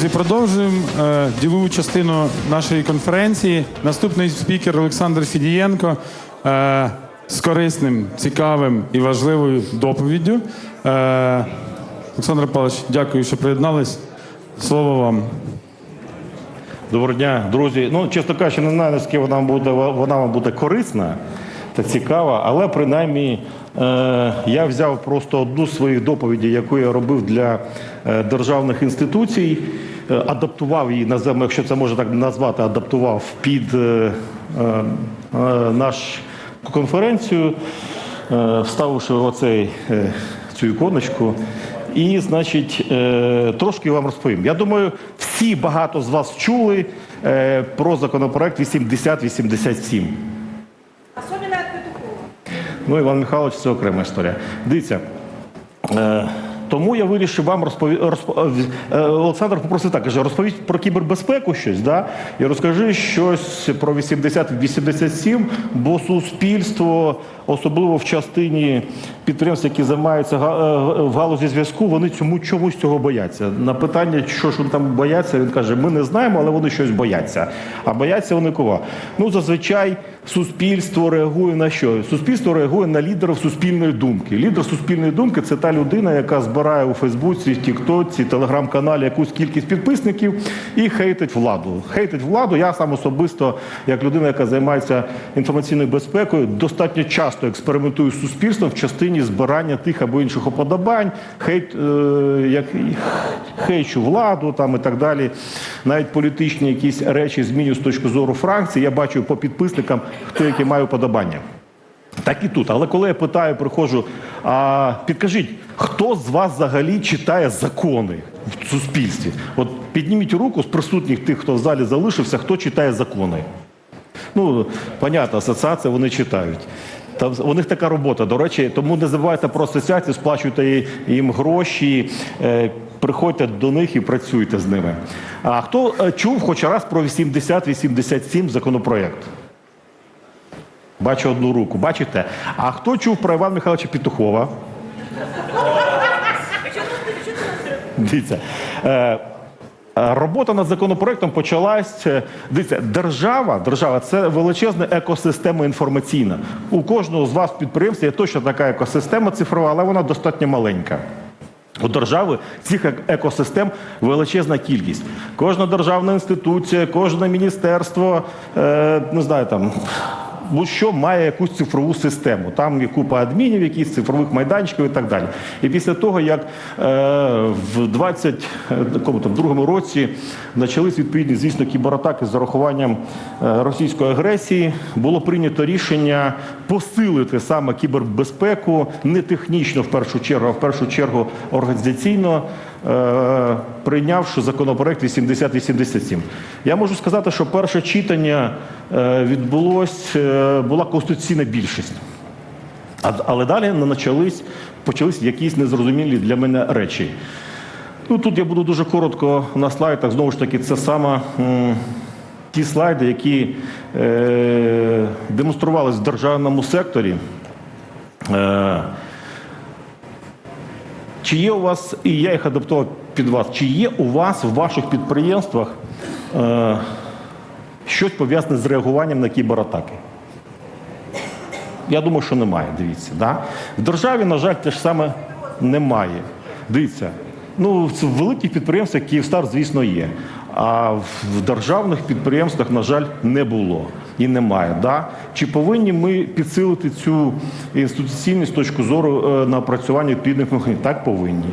Друзі, продовжуємо е, ділову частину нашої конференції. Наступний спікер Олександр Фідієнко е, з корисним, цікавим і важливою доповіддю. Е, Олександр Павлович, дякую, що приєднались. Слово вам. Доброго дня, друзі. Ну, чесно кажучи, не знаю, наскільки вона буде, вона буде корисна та цікава, але принаймні я взяв просто одну з своїх доповідей, яку я робив для державних інституцій, адаптував її, називаємо, якщо це можна так назвати, адаптував під е, е, е, конференцію, е, вставивши оцей, е, цю іконочку. І, значить, е, трошки вам розповім. Я думаю, всі багато з вас чули е, про законопроект 8087. Особенно от Петухова. Ну, Іван Михайлович, це окрема історія. Дивіться. Е, тому я вирішив вам розповісти. Олександр попросив так, каже, розповідь про кібербезпеку щось, да? і розкажи щось про 80-87, бо суспільство, особливо в частині підприємств, які займаються е, в галузі зв'язку, вони цьому чомусь цього бояться. На питання, що ж вони там бояться, він каже: ми не знаємо, але вони щось бояться. А бояться вони кого? Ну, зазвичай суспільство реагує на що? Суспільство реагує на лідерів суспільної думки. Лідер суспільної думки це та людина, яка збирає у Фейсбуці, Тіктоці, телеграм-каналі якусь кількість підписників і хейтить владу. Хейтить владу. Я сам особисто, як людина, яка займається інформаційною безпекою, достатньо часто експериментую з суспільством в частині збирання тих або інших уподобань, хейт, е, як, хейчу владу там і так далі. Навіть політичні якісь речі змінюю з точки зору фракції. Я бачу по підписникам, хто які має уподобання. Так і тут. Але коли я питаю, приходжу, а підкажіть, хто з вас взагалі читає закони в суспільстві? От підніміть руку з присутніх тих, хто в залі залишився, хто читає закони. Ну, понятно, асоціація вони читають. Там у них така робота. До речі, тому не забувайте про асоціацію, сплачуйте їм гроші, е, приходьте до них і працюйте з ними. А хто е, чув хоч раз про 80-87 законопроект? Бачу одну руку, бачите? А хто чув про Івана Михайловича Петухова? Дивіться. Е, Робота над законопроектом почалась. е, Дивіться, держава, держава це величезна екосистема інформаційна. У кожного з вас в підприємстві є точно така екосистема цифрова, але вона достатньо маленька. У держави цих екосистем величезна кількість. Кожна державна інституція, кожне міністерство, е, не знаю там. Будь-що має якусь цифрову систему. Там є купа адмінів, якісь цифрових майданчиків і так далі. І після того, як е, в 22 році почались відповідні, звісно, кібератаки з зарахуванням е, російської агресії, було прийнято рішення посилити саме кібербезпеку не технічно в першу чергу, а в першу чергу організаційно, е, прийнявши законопроект 8087. Я можу сказати, що перше читання е, відбулось, е, була конституційна більшість. Але далі почались, почались якісь незрозумілі для мене речі. Ну, тут я буду дуже коротко на слайдах. Знову ж таки, це саме ті слайди, які е, демонструвались в державному секторі. Е, чи є у вас, і я їх адаптував під вас, чи є у вас в ваших підприємствах е, щось пов'язане з реагуванням на кібератаки? Я думаю, що немає. Дивіться, да? в державі, на жаль, те ж саме немає. Дивіться, ну в великих підприємствах Київстар, звісно, є. А в державних підприємствах, на жаль, не було і немає. Да? Чи повинні ми підсилити цю інституційність з точки зору е, напрацювання відповідних механізмів? Так повинні.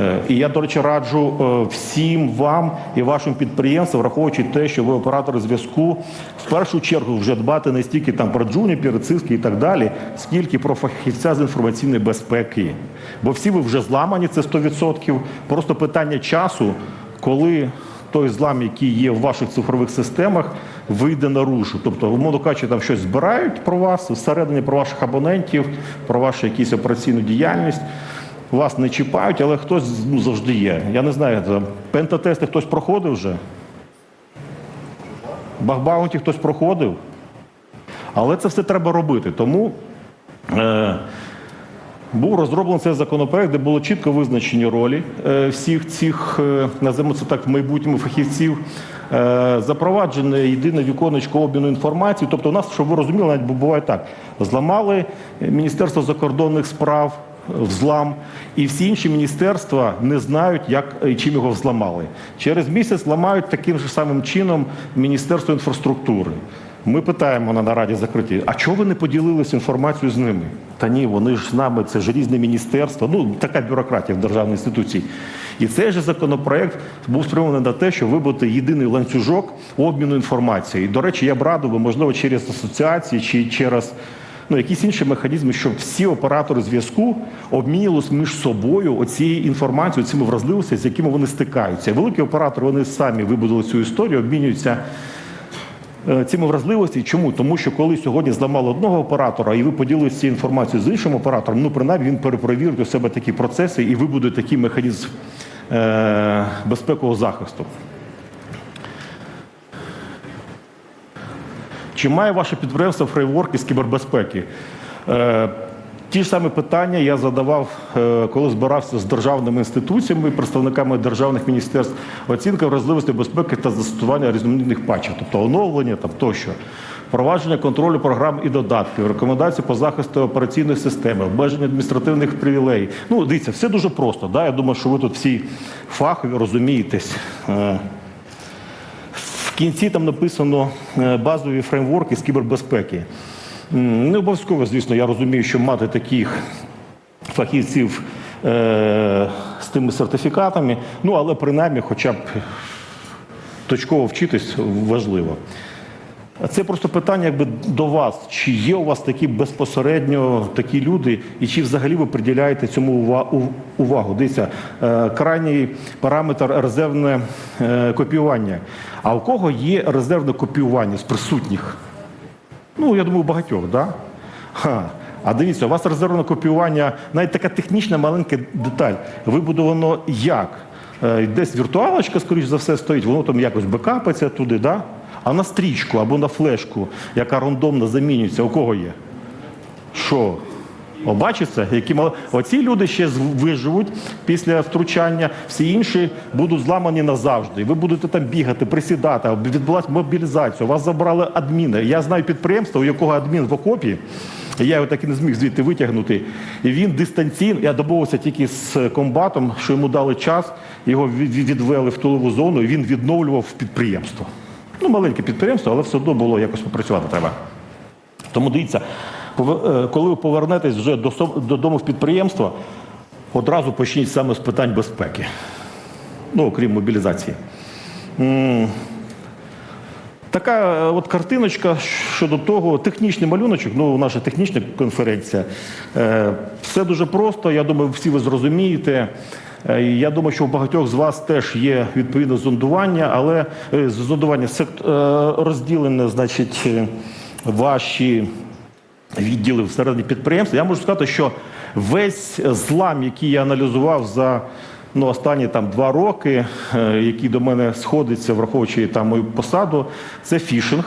Е, І я, до речі, раджу е, всім вам і вашим підприємствам, враховуючи те, що ви оператори зв'язку, в першу чергу вже дбати не стільки там про джуніпіри, циски і так далі, скільки про фахівця з інформаційної безпеки. Бо всі ви вже зламані, це 100%. Просто питання часу, коли той злам, який є в ваших цифрових системах, вийде наружу. Тобто, умовно кажучи, там щось збирають про вас, всередині про ваших абонентів, про вашу якусь операційну діяльність. Вас не чіпають, але хтось ну, завжди є. Я не знаю, там, пентатести хтось проходив вже. Бахбаунті хтось проходив. Але це все треба робити. Тому е, Був розроблений цей законопроект, де було чітко визначені ролі е, всіх цих, е, називаємо це так, в майбутньому фахівців. Е, Запроваджене єдине віконечко обміну інформації. Тобто, у нас, щоб ви розуміли, навіть буває так: зламали Міністерство закордонних справ, взлам, і всі інші міністерства не знають, як і чим його взламали. Через місяць ламають таким же самим чином Міністерство інфраструктури. Ми питаємо на нараді закритій, а чого ви не поділилися інформацією з ними? Та ні, вони ж з нами, це ж різне міністерство. Ну така бюрократія в державній інституції. І цей же законопроект був спрямований на те, щоб вибути єдиний ланцюжок обміну інформацією. І, до речі, я б радив можливо, через асоціації чи через ну, якісь інші механізми, щоб всі оператори зв'язку обмінювалися між собою оцією інформацією, цими вразливостями, з якими вони стикаються. Великі оператори вони самі вибудували цю історію, обмінюються цими вразливості. Чому? Тому що коли сьогодні зламали одного оператора, і ви поділилися цією інформацією з іншим оператором, ну принаймні він перепровірить у себе такі процеси і вибудує такий механізм е, безпекового захисту. Чи має ваше підприємство фреймворки з кібербезпеки? Ті ж самі питання я задавав, е, коли збирався з державними інституціями, представниками державних міністерств, оцінка вразливості безпеки та застосування різноманітних патчів, тобто оновлення там тощо. Впровадження контролю програм і додатків, рекомендації по захисту операційної системи, обмеження адміністративних привілеїв. Ну, дивіться, все дуже просто. Да? Я думаю, що ви тут всі фахові розумієтесь. Е, в кінці там написано е, базові фреймворки з кібербезпеки. Не обов'язково, звісно, я розумію, що мати таких фахівців е, з тими сертифікатами, ну але принаймні хоча б точково вчитись важливо. Це просто питання якби до вас. Чи є у вас такі безпосередньо такі люди, і чи взагалі ви приділяєте цьому увагу? Дивіться, е, крайній параметр резервне е, копіювання. А у кого є резервне копіювання з присутніх? Ну, я думаю, багатьох, так? Да? А дивіться, у вас резервне копіювання, навіть така технічна маленька деталь, вибудовано як? Е, Десь віртуалочка, скоріш за все, стоїть, воно там якось бекапиться туди, да? а на стрічку або на флешку, яка рандомно замінюється, у кого є? Що? О, бачите, які. Оці люди ще виживуть після втручання, всі інші будуть зламані назавжди. Ви будете там бігати, присідати, відбулася мобілізація, вас забрали адміни. Я знаю підприємство, у якого адмін в окопі, я його так і не зміг звідти витягнути. І він дистанційно, я домовився тільки з комбатом, що йому дали час, його від- від- відвели в тилову зону, і він відновлював підприємство. Ну, маленьке підприємство, але все одно було якось попрацювати треба. Тому дивіться, коли ви повернетесь вже додому в підприємство, одразу почніть саме з питань безпеки. Ну, окрім мобілізації. Така е, от картиночка щодо того, технічний малюночок, ну, наша технічна конференція. Е, Все дуже просто, я думаю, всі ви зрозумієте. Е, Я думаю, що у багатьох з вас теж є відповідне зондування, але е, зондування е, розділене, значить, е, ваші відділи всередині підприємства. Я можу сказати, що весь злам, який я аналізував за ну, останні там два роки, е, який до мене сходиться, враховуючи там мою посаду, це фішинг,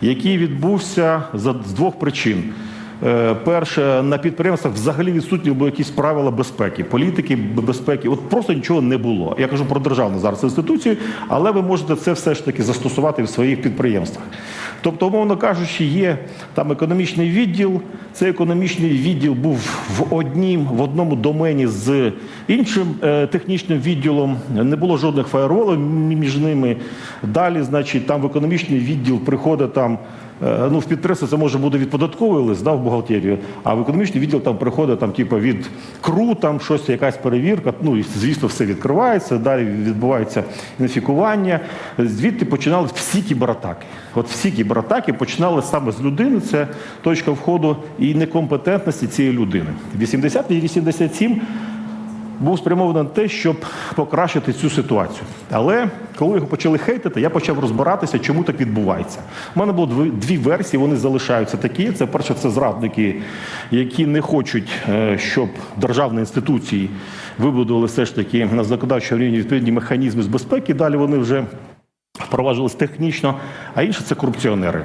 який відбувся за з двох причин. Е, Перше, на підприємствах взагалі відсутні були якісь правила безпеки, політики безпеки. От просто нічого не було. Я кажу про державну зараз інституцію, але ви можете це все ж таки застосувати в своїх підприємствах. Тобто, умовно кажучи, є там економічний відділ. Цей економічний відділ був в однім, в одному домені з іншим е, технічним відділом. Не було жодних фаєрволів між ними. Далі, значить, там в економічний відділ приходить там. Е, Ну, в підприємство це може бути від податкової лист да, в бухгалтерію, а в економічний відділ там приходить там, типу, від КРУ, там щось, якась перевірка. Ну і звісно, все відкривається. Далі відбувається інфікування. Звідти починали всі кібератаки. От всі кібератаки починали саме з людини. Це точка входу і некомпетентності цієї людини. 80 і 87 був спрямований на те, щоб покращити цю ситуацію. Але коли його почали хейтити, я почав розбиратися, чому так відбувається. У мене було дві, версії, вони залишаються такі. Це перше, це зрадники, які не хочуть, е, щоб державні інституції вибудували все ж таки на законодавчому рівні відповідні механізми з безпеки. Далі вони вже впроваджувалися технічно, а інше це корупціонери.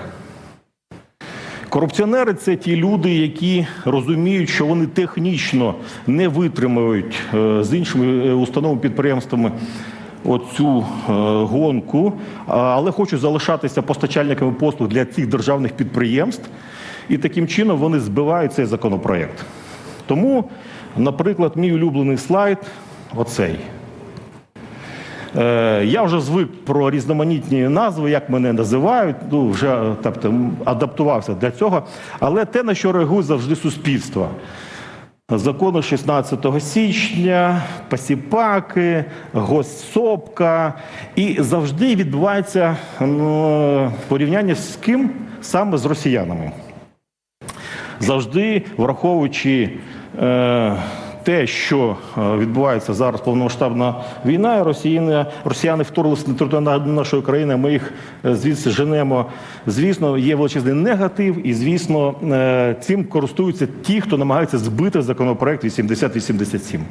Корупціонери це ті люди, які розуміють, що вони технічно не витримують е, з іншими е, установами підприємствами оцю е, гонку, але хочуть залишатися постачальниками послуг для цих державних підприємств, і таким чином вони збивають цей законопроект. Тому, наприклад, мій улюблений слайд оцей. Е, Я вже звик про різноманітні назви, як мене називають, ну вже тобто, адаптувався для цього. Але те, на що реагує завжди суспільство. Закону 16 січня, посіпаки, госсопка. І завжди відбувається ну, порівняння з ким? Саме з росіянами завжди враховуючи е, те, що е, відбувається зараз повномасштабна війна, росіяни, росіяни вторглися на територію нашої країни. Ми їх е, звідси женемо. Звісно, є величезний негатив, і звісно, е, цим користуються ті, хто намагається збити законопроект 8087.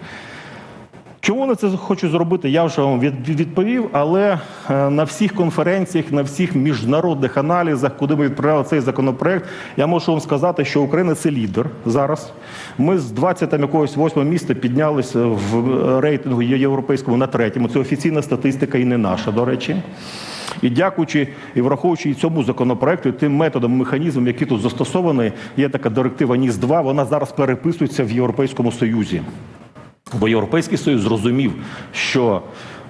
Чому вони це хочуть зробити, я вже вам відповів, але е, на всіх конференціях, на всіх міжнародних аналізах, куди ми відправляли цей законопроект, я можу вам сказати, що Україна це лідер зараз. Ми з 20 там якогось 8 міста піднялися в рейтингу європейському на третьому. Це офіційна статистика і не наша, до речі. І дякуючи і враховуючи і цьому законопроекту, і тим методом, механізмом, який тут застосований, є така директива ніс 2 вона зараз переписується в Європейському Союзі. Бо Європейський Союз зрозумів, що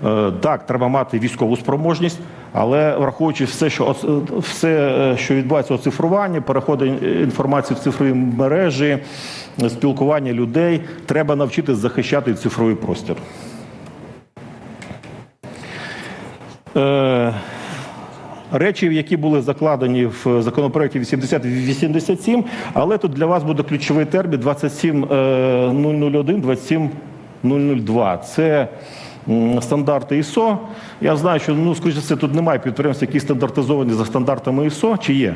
е, так, треба мати військову спроможність, але враховуючи все, що все, е, що відбувається оцифрування, переходить інформації в цифрові мережі, е, спілкування людей, треба навчитися захищати цифровий простір. Е, Речі, які були закладені в законопроекті 8087, але тут для вас буде ключовий термін 27001, 27002. Це м, стандарти ISO. Я знаю, що ну, скоріше, це тут немає підприємств, які стандартизовані за стандартами ISO, чи є?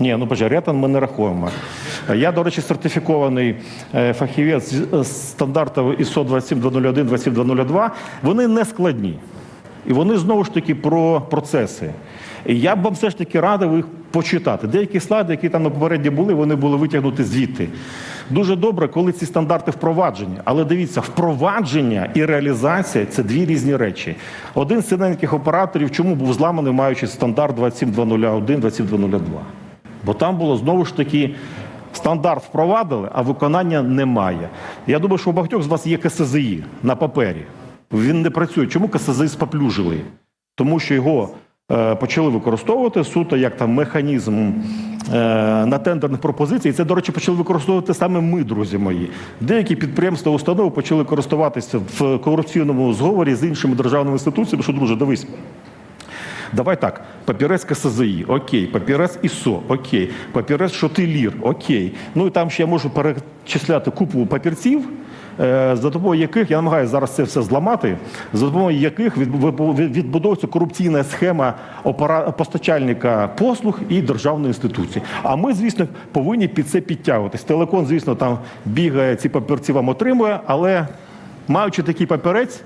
Ні, ну боже, ретан ми не рахуємо. Я, до речі, сертифікований е, фахівець стандартів ISO 27201, 27202. Вони не складні. І вони знову ж таки про процеси. І я б вам все ж таки радив їх почитати. Деякі слайди, які там на попередні були, вони були витягнуті звідти. Дуже добре, коли ці стандарти впроваджені. Але дивіться, впровадження і реалізація це дві різні речі. Один з синеньких операторів чому був зламаний, маючи стандарт 27201, 27202? Бо там було знову ж таки стандарт впровадили, а виконання немає. Я думаю, що у багатьох з вас є КСЗІ на папері. Він не працює. Чому КСЗІ споплюжили? Тому що його е, почали використовувати суто як там механізм е, на тендерних пропозицій. І це, до речі, почали використовувати саме ми, друзі мої. Деякі підприємства, установи почали користуватися в корупційному зговорі з іншими державними інституціями, що, друже, дивись. Давай так, папірець КСЗІ, окей, папірець ІСО, окей, папірець Шотилір, окей. Ну і там ще я можу перечисляти купу папірців, за допомогою яких я намагаюся зараз це все зламати, за допомогою яких відбу- відбудовується корупційна схема постачальника послуг і державної інституції. А ми, звісно, повинні під це підтягуватись. Телекон, звісно, там бігає, ці папірці вам отримує, але маючи такий папірець.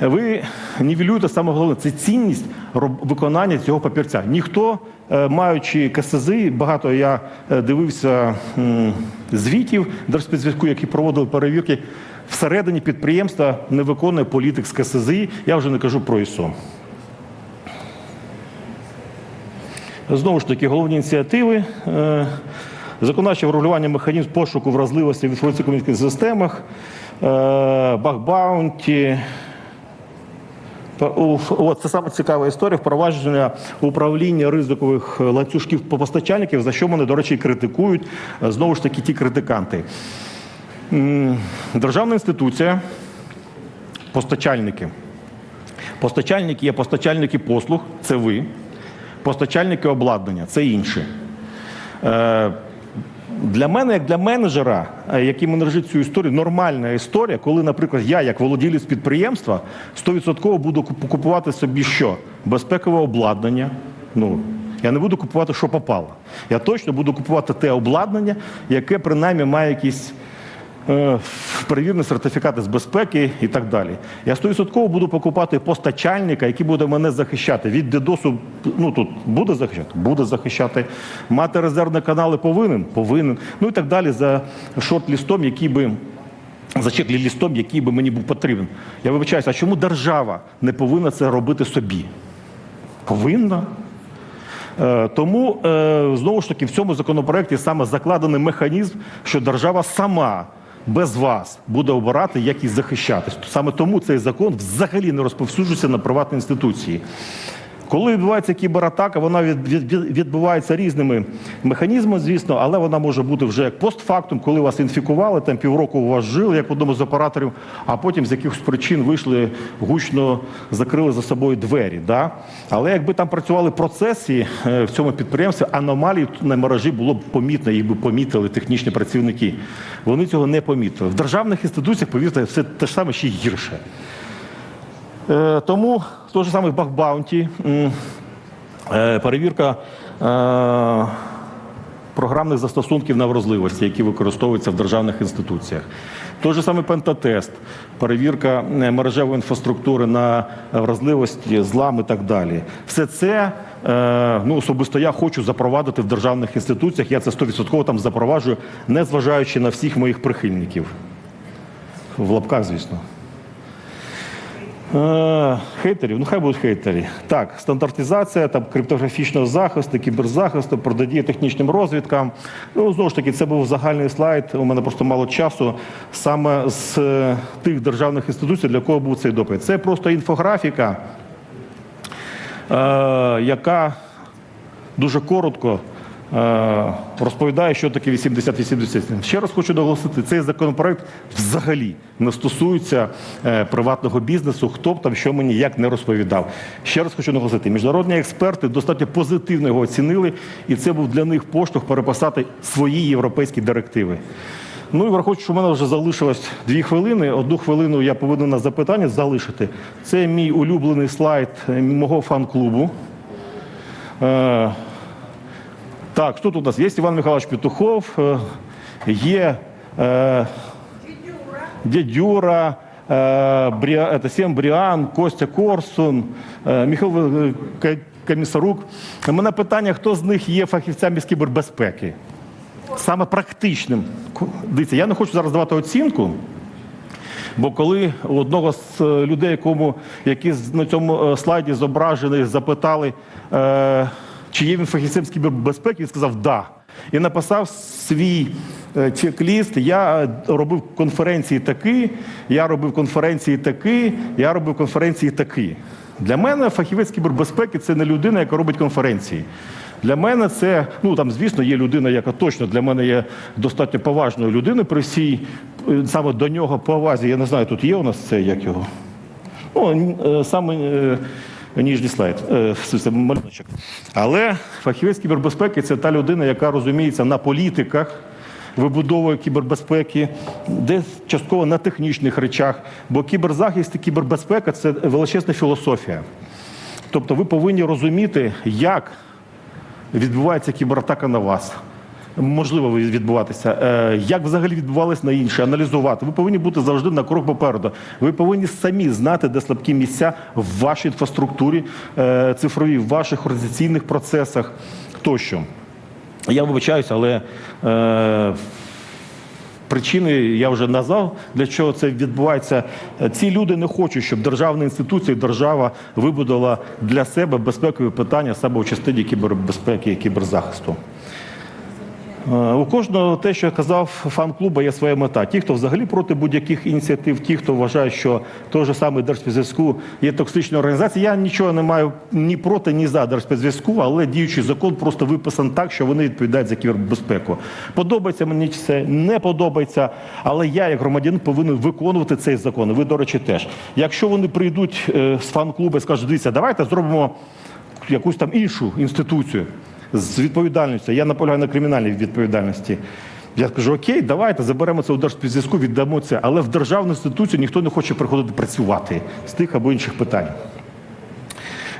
Ви нівелюєте саме головне це цінність виконання цього папірця. Ніхто, е, маючи КСЗ, багато я е, дивився звітів Держспецзв'язку, які проводили перевірки, всередині підприємства не виконує політик з КСЗ. Я вже не кажу про ІСО. Знову ж таки, головні ініціативи. Е, Законодавче врегулювання механізм пошуку вразливості в інформаційно-комунікаційних системах, е, бакбаунті, От це саме цікава історія впровадження управління ризикових ланцюжків по постачальників, за що мене, до речі, критикують е, знову ж таки ті критиканти. Державна інституція, постачальники. Постачальники є постачальники послуг, це ви. Постачальники обладнання це інші. Для мене, як для менеджера, е, який менеджить цю історію, нормальна історія, коли, наприклад, я, як володілець підприємства, 100% буду купувати собі що? Безпекове обладнання. Ну, я не буду купувати, що попало. Я точно буду купувати те обладнання, яке принаймні має якісь е, перевірені сертифікати з безпеки і так далі. Я 100% буду покупати постачальника, який буде мене захищати. Від дедосу ну тут буде захищати, буде захищати. Мати резервні канали повинен, повинен. Ну і так далі за шорт-лістом, який би. За чек-лістом, який би мені був потрібен. Я вибачаюся, а чому держава не повинна це робити собі? Повинна. Е, Тому е, знову ж таки в цьому законопроекті саме закладений механізм, що держава сама без вас буде обирати, як і захищатись. Саме тому цей закон взагалі не розповсюджується на приватні інституції. Коли відбувається кібератака, вона від, від, від- відбувається різними механізмами, звісно, але вона може бути вже як постфактум, коли вас інфікували, там півроку у вас жили, як в одному з операторів, а потім з якихось причин вийшли гучно, закрили за собою двері. Да? Але якби там працювали процесі е, в цьому підприємстві, аномалій на мережі було б помітно, їх би помітили технічні працівники. Вони цього не помітили. В державних інституціях, повірте, все те ж саме ще гірше. Е, Тому той же самий бакбаунті, е, перевірка е, програмних застосунків на вразливості, які використовуються в державних інституціях. Той же самий пентатест, перевірка мережевої інфраструктури на вразливості, злам і так далі. Все це ну, особисто я хочу запровадити в державних інституціях. Я це 100% там запроваджую, не зважаючи на всіх моїх прихильників. В лапках, звісно. Е, Хейтерів, ну хай будуть хейтері. Так, стандартизація, там, криптографічного захисту, кіберзахисту, протидія технічним розвідкам. Ну, знову ж таки, це був загальний слайд. У мене просто мало часу. Саме з е, тих державних інституцій, для кого був цей доповідь. Це просто інфографіка, е, яка дуже коротко розповідає, що таке 80-87. Ще раз хочу наголосити, цей законопроект взагалі не стосується е, приватного бізнесу, хто б там що мені як не розповідав. Ще раз хочу наголосити, міжнародні експерти достатньо позитивно його оцінили, і це був для них поштовх переписати свої європейські директиви. Ну і враховуючи, що в мене вже залишилось дві хвилини. Одну хвилину я повинен на запитання залишити. Це мій улюблений слайд е, мого фан-клубу. Е, так, хто тут у нас? Є Іван Михайлович Петухов, е, є е, Дядюра, е, Бріа, это, Сем Бріан, Костя Корсун, е, Михайло е, Комісарук. У мене питання, хто з них є фахівцями з кібербезпеки? Саме практичним. Дивіться, я не хочу зараз давати оцінку. Бо коли у одного з е, людей, якому, які на цьому е, слайді зображені, запитали, е, чи є він фахівцем з кібербезпеки, він сказав да. І написав свій е, чек-ліст. Я е, робив конференції такі, я робив конференції такі, я робив конференції такі. Для мене фахівець кібербезпеки це не людина, яка робить конференції. Для мене це, ну там, звісно, є людина, яка точно для мене є достатньо поважною людиною при всій е, саме до нього повазі. Я не знаю, тут є у нас це як його. Ну, саме ніжній слайд, е, малюночок. Але фахівець кібербезпеки це та людина, яка розуміється на політиках. Вибудовою кібербезпеки, десь частково на технічних речах, бо кіберзахист і кібербезпека це величезна філософія. Тобто ви повинні розуміти, як відбувається кібератака на вас. Можливо, відбуватися. Е, Як взагалі відбувалось на інші, аналізувати. Ви повинні бути завжди на крок попереду. Ви повинні самі знати, де слабкі місця в вашій інфраструктурі е, цифровій, в ваших організаційних процесах тощо. Я вибачаюся, але е, Причини я вже назвав, для чого це відбувається. Ці люди не хочуть, щоб державні інституції, держава вибудувала для себе безпекові питання саме у частині кібербезпеки і кіберзахисту. Е, У кожного те, що я казав, фан-клуба є своя мета. Ті, хто взагалі проти будь-яких ініціатив, ті, хто вважає, що той же самий Держспецзв'язку є токсичною організацією. Я нічого не маю ні проти, ні за Держспецзв'язку, але діючий закон просто виписаний так, що вони відповідають за кібербезпеку. Подобається мені це, не подобається, але я, як громадянин, повинен виконувати цей закон. Ви, до речі, теж. Якщо вони прийдуть е, з фан-клубу і скажуть, дивіться, давайте зробимо якусь там іншу інституцію з відповідальністю. Я наполягаю на кримінальній відповідальності. Я кажу, окей, давайте заберемо це у держспецзв'язку, віддамо це. Але в державну інституцію ніхто не хоче приходити працювати з тих або інших питань.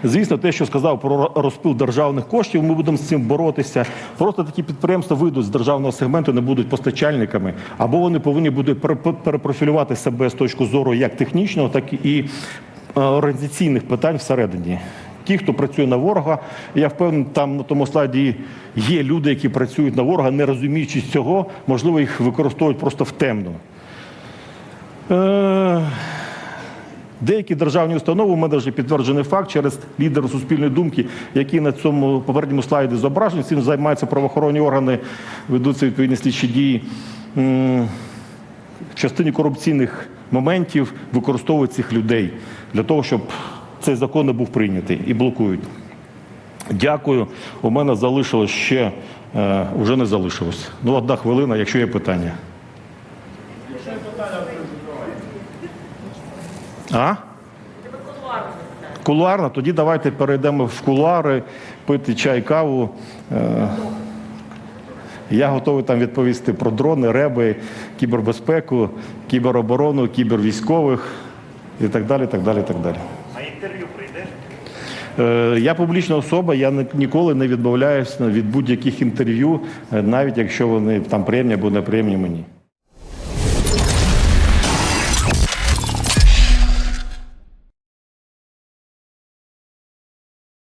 Звісно, те, що сказав про розпил державних коштів, ми будемо з цим боротися. Просто такі підприємства вийдуть з державного сегменту, не будуть постачальниками, або вони повинні будуть пере- перепрофілювати себе з точки зору як технічного, так і е, організаційних питань всередині. Ті, хто працює на ворога, я впевнений, там на тому слайді є люди, які працюють на ворога, не розуміючи цього, можливо, їх використовують просто в темну. Е, Деякі державні установи, у мене вже підтверджений факт через лідера суспільної думки, які на цьому попередньому слайді зображені, цим займаються правоохоронні органи, ведуться відповідні слідчі дії. В частині корупційних моментів використовують цих людей для того, щоб цей закон не був прийнятий і блокують. Дякую. У мене залишилось ще, е, вже не залишилось. Ну, одна хвилина, якщо є питання. А? Кулуарно, тоді давайте перейдемо в кулуари, пити чай, каву. Е, Я готовий там відповісти про дрони, реби, кібербезпеку, кібероборону, кібервійськових і так далі. так далі, так далі. А інтерв'ю прийдеш? Е, Я публічна особа, я ніколи не відмовляюся від будь-яких інтерв'ю, е, навіть якщо вони там приємні або неприємні мені.